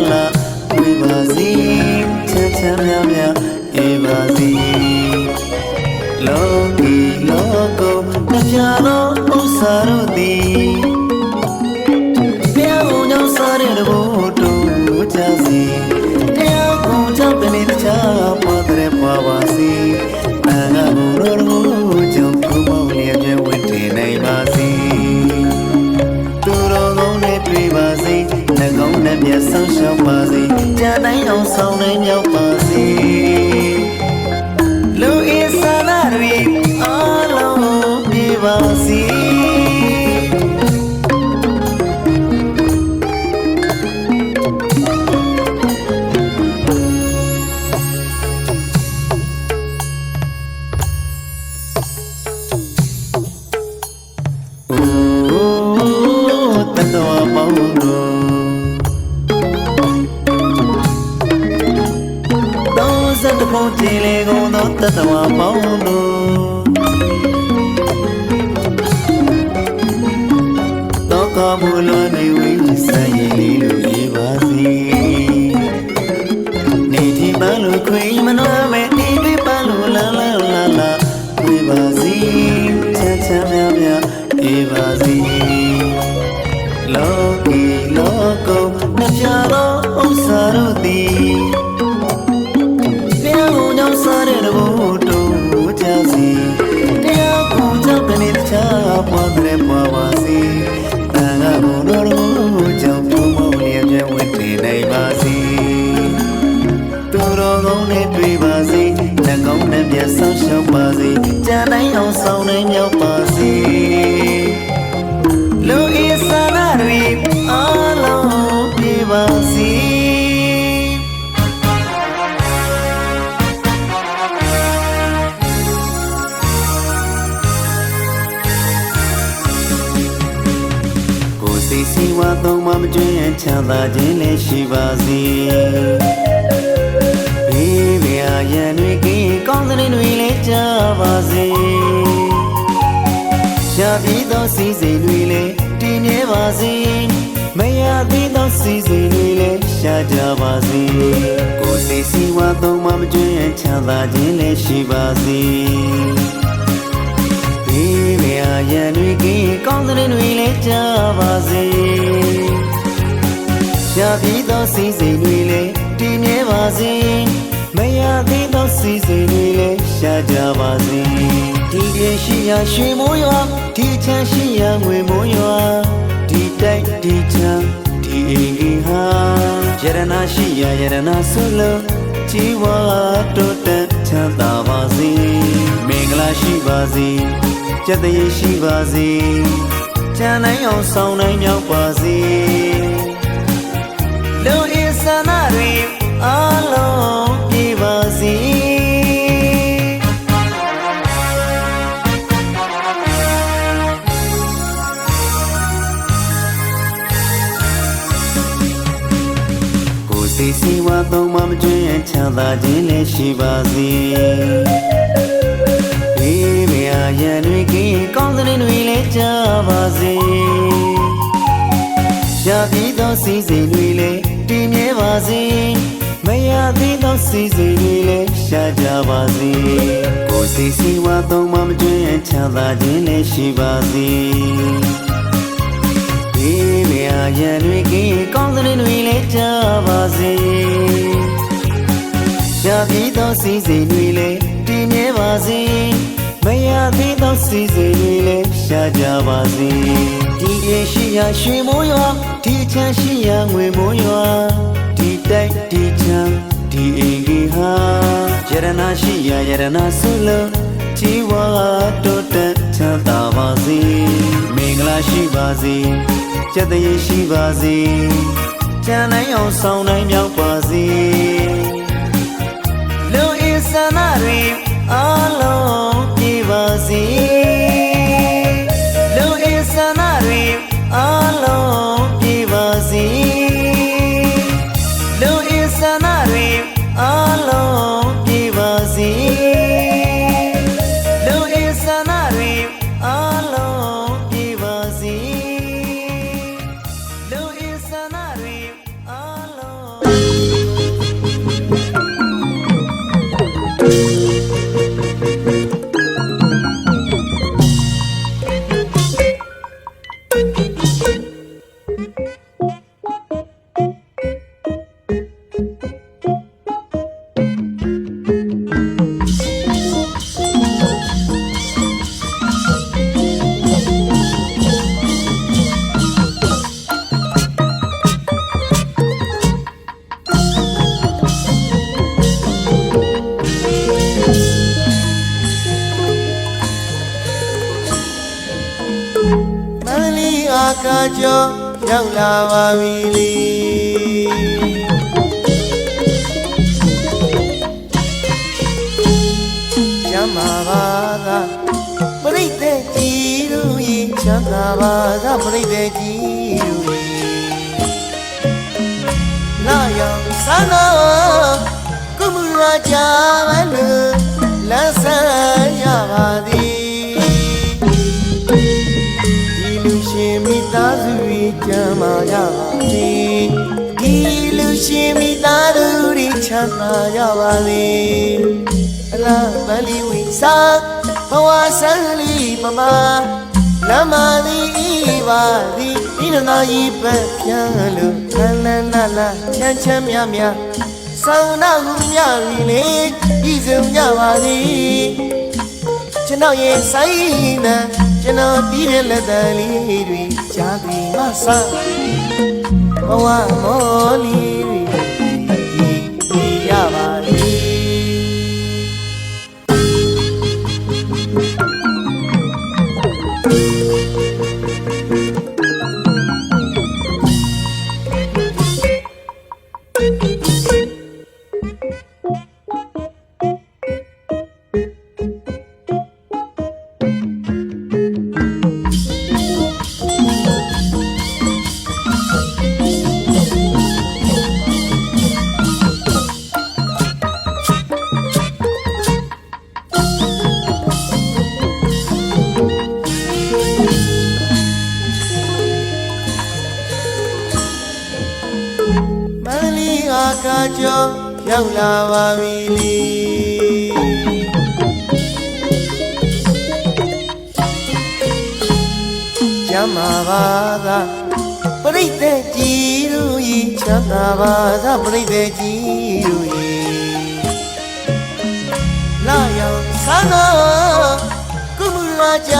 လာလာလာဝိပါစီချမ်းချမ်းမြမြဧပါစီလောကီလောကုနှပြသောဥစ္စာတို့သည်တရားကိုကြောင့်စားတဲ့တဘောတို့ကြစီ နှကောင်းနဲ့မျက်ဆောင်ရှောက်ပါစေကြာတိုင်းအောင်ဆောင်နိုင်မြောက်ပါစေ ကြည်လေကုန်သောတတော်ပေါင်းတို့တော့ကဘူလိုနေဝိဆိုင်ရည်လေးလိုရေးပါစီနေဒီပန်းလိုခွေမနှောမဲ့ဒီပိပန်းလိုလာလာလာလာဝေပါစီချမ်းချမ်းမြမြအေးပါစီလောကီလောကုနှပြသောဥစ္စာတို့သည် ကောင်းနဲ့မျက်ဆောင်ရှောက်ပါစေကြာတိုင်းအောင်ဆောင်နိုင်မြောက်ပါစေလူဤစာနာတွေအားလုံးပြပါစေကိုယ်စိတ်စီဝါသုံးမမကျွမ်းချမ်းသာခြင်းလည်းရှိပါစေဘေးပြာရန် တွေကင်းကောင်းတဲ့တွေလည်းကြပါစေရှာပြီးသောစီစဉ်တွေလည်းတည်မြဲပါစေမရသေးသောစီစဉ်တွေလည်းရှာကြပါစေကိုယ်စိတ်စီဝါသုံးမမကျွမ်းချမ်းသာခြင်းလည်းရှိပါစေဘေးပြာရန်တွေကင်းကောင်းတဲ့တွေလည်းကြပါစေရှာပြီးသောစီစဉ်တွေလည်းတည်မြဲပါစေမရသေး သောစီစဉ်တွေလည်းရှာကြပါစေဒီပြရှိရာရွှေမိုးရွာဒီချမ်းရှိရာငွေမိုးရွာဒီတိုက်ဒီချမ်းဒီအိမ်ကြီးဟာယရနာရှိရာယရနာဆုလို့ជីវာတိုးတက်ချမ်းသာပါစေမင်္ဂလာရှိပါစေကြက်တရေရှိပါစေချမ်းနိုင်အောင်ဆောင်နိုင်မြောက်ပါစေလူအစ်စနာတွေအားလုံး သာခြင်းလည်းရှိပါစေဘေးမရရန်တွေကင်းကောင်းတဲ့တွေလည်းကြပါစေရှာပြီးသောစီစဉ်တွေလည်းတည်မြဲပါစေမရသေးသောစီစဉ်တွေလည်းရှာကြပါစေကိုယ်စီစီဝါသုံးမမကျွမ်းချမ်းသာခြင်းလည်းရှိပါစေဒီမြာရန်တွေကင်းကောင်းတဲ့တွေလည်းကြပါစေ ရှာပြီးသောစီစဉ်တွေလည်းတည်မြဲပါစေမရသေးသောစီစဉ်တွေလည်းရှာကြပါစေဒီရရှိရာရွှေမိုးရွာဒီချမ်းရှိရာငွေမိုးရွာဒီတိုက်ဒီချမ်းဒီအိမ်ကြီးဟာယရနာရှိရာယရနာဆုလို့ជីវာတိုးတက်ချမ်းသာပါစေမင်္ဂလာရှိပါစေကြက်တရေရှိပါစေကြံနိုင်အောင်ဆောင်နိုင်မြောက်ပါစေလူ အစ် ကျော်ရောက်လာပါပြီလေကျမ်းမာပါကပရိသတ်ကြီးတို့ဤချမ်းသာပါကပရိသတ်ကြီးတို့ဤလာရောက်ဆန္ဒကုမှုရာကြပါလို့လမ်းဆန်းရပါသည် ကြမ်းမာရပါစေဒီလူရှင်မိသားစုတွေချမ်းသာရပါစေအလားပလီဝိစာဘဝဆန်းလီမမလမ်းမာသည်ပါသည်ဒီနာဤပတ်ပြန်လို့ခန္ဓာနာနာချမ်းချမ်းမြမြဆောင်းနာဟုမြပြီလေဤစုံကြပါသည် ကျွန်တော်ရဲ့ဆိုင်နာကျွန်တော်တီးတဲ့လက်တံလေးတွေကြားပြီးမဆာဘဝမောလီတွေ မ်းမာပါသာပရိသတ်ကြီးတို့ဤချမ်းသာပါသာပရိသတ်ကြီးတို့ဤလာရောက်ဆန္ဒကုမှုရာကြ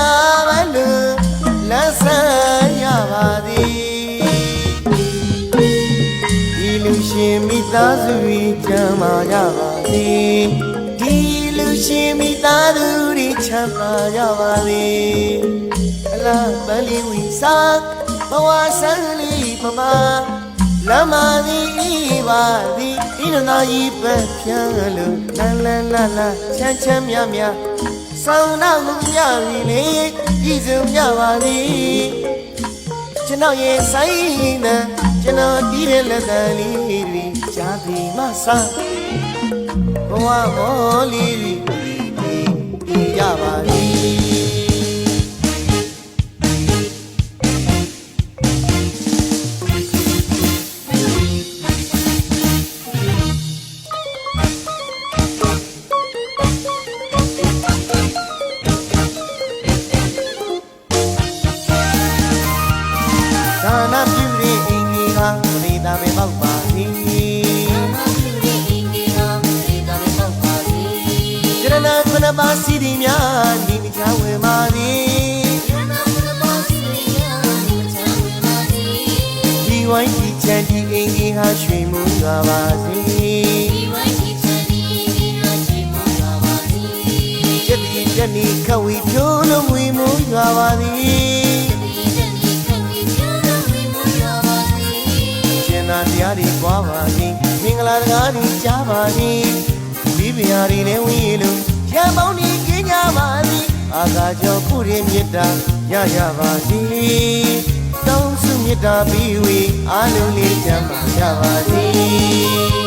ပါလို့လမ်းဆန်းရပါသည်ဒီလူရှင်မိသားစုတွေကြမ်းမာကြပါစေဒီလူရှင်မိသားစုတွေချမ်းသာကြပါစေအ လားပလီဝီစာဘဝဆန်းလီမမလမ်းမာသည်ပါသည်ဒီနာဤပတ်ပြန်လို့လန်းလန်းလာလာချမ်းချမ်းမြမြဆောင်းနာမှုမြပြီလေဤစုံမြပါသည်ကျွန်တော်ရဲ့ဆိုင်နာကျွန်တော်တီးတဲ့လက်တံလေးတွေကြားပြီးမဆာဘဝမောလေးတွေဒီရပါလိမ့် က်ပါသည်ကျရဏခုနပါစီဒီများဒီမချဝေမာသည်ဒီဝိုင်းဒီချန်ဒီအင်ကြီးဟာရွှေမှုရွာပါစေကျက်ဒီကျက်နီခဝီဖြိုးလုံးဝေမှုရွာပါသည် ရှင်သာတရားတွေပွားပါသည်မင်္ဂလာတရားတွေကြားပါသည်ဒီပညာတွေနဲ့ဝီလို့ရံပေါင်းဒီကင်းကြပါသည်အာကာကျော်ပုရိမေတ္တာရရပါစေတောင်းစုမေတ္တာပြီးဝေအာလုံးလေးချမ်းသာကြပါစေ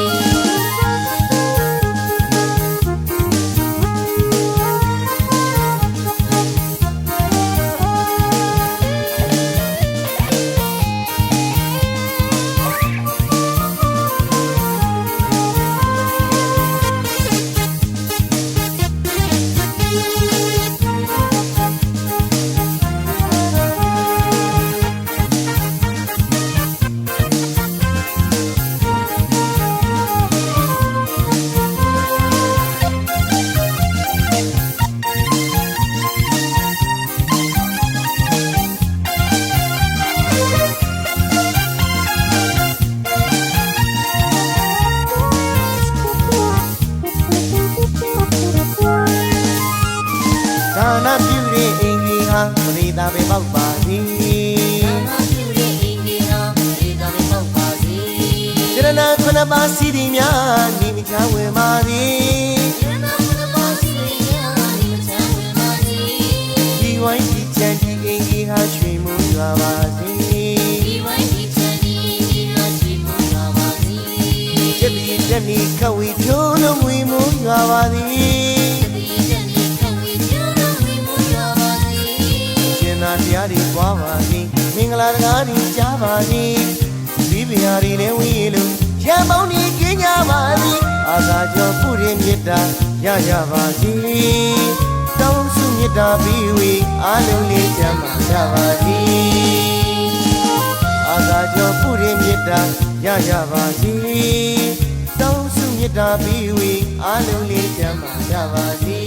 ပါစီဒီများနေမချဝဲပါသည်ရမမနပါစီယာဒီမချမ်းဝင်ပါစီဒီဝိုင်းဒီချန်ဒီအင်ကြီးဟာရွှေမှုရွာပါစေဒီဝိုင်းဒီချန်ဒီဒီဟာရှိမှုပါပါစီကျက်ဒီတက်နီခဝီဖြိုးလုံးမွေမှုရွာပါသည်ဒီချက်ဒီခံဝေကျတော့ဝေမှုရပါစီရှင်သာတရားတွေပွားပါသည်မင်္ဂလာတကားတွေကြားပါသည်ဒီပညာတွေလည်းဝီလို့ ရံပေါင်းဒီကင်းကြပါသည်အာသာကျော်ပုရိမေတ္တာရကြပါစေတောင်းစုမေတ္တာပြီးဝေအားလုံးလေးချမ်းသာကြပါသည်အာသာကျော်ပုရိမေတ္တာရကြပါစေတောင်းစုမေတ္တာပြီးဝေအားလုံးလေးချမ်းသာကြပါစေ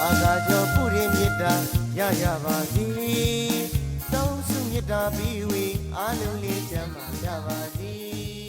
အာသာကျော်ပုရိမေတ္တာရကြပါစေတောင်းစုမေတ္တာပြီးဝေအားလုံးလေးချမ်းသာကြပါစေ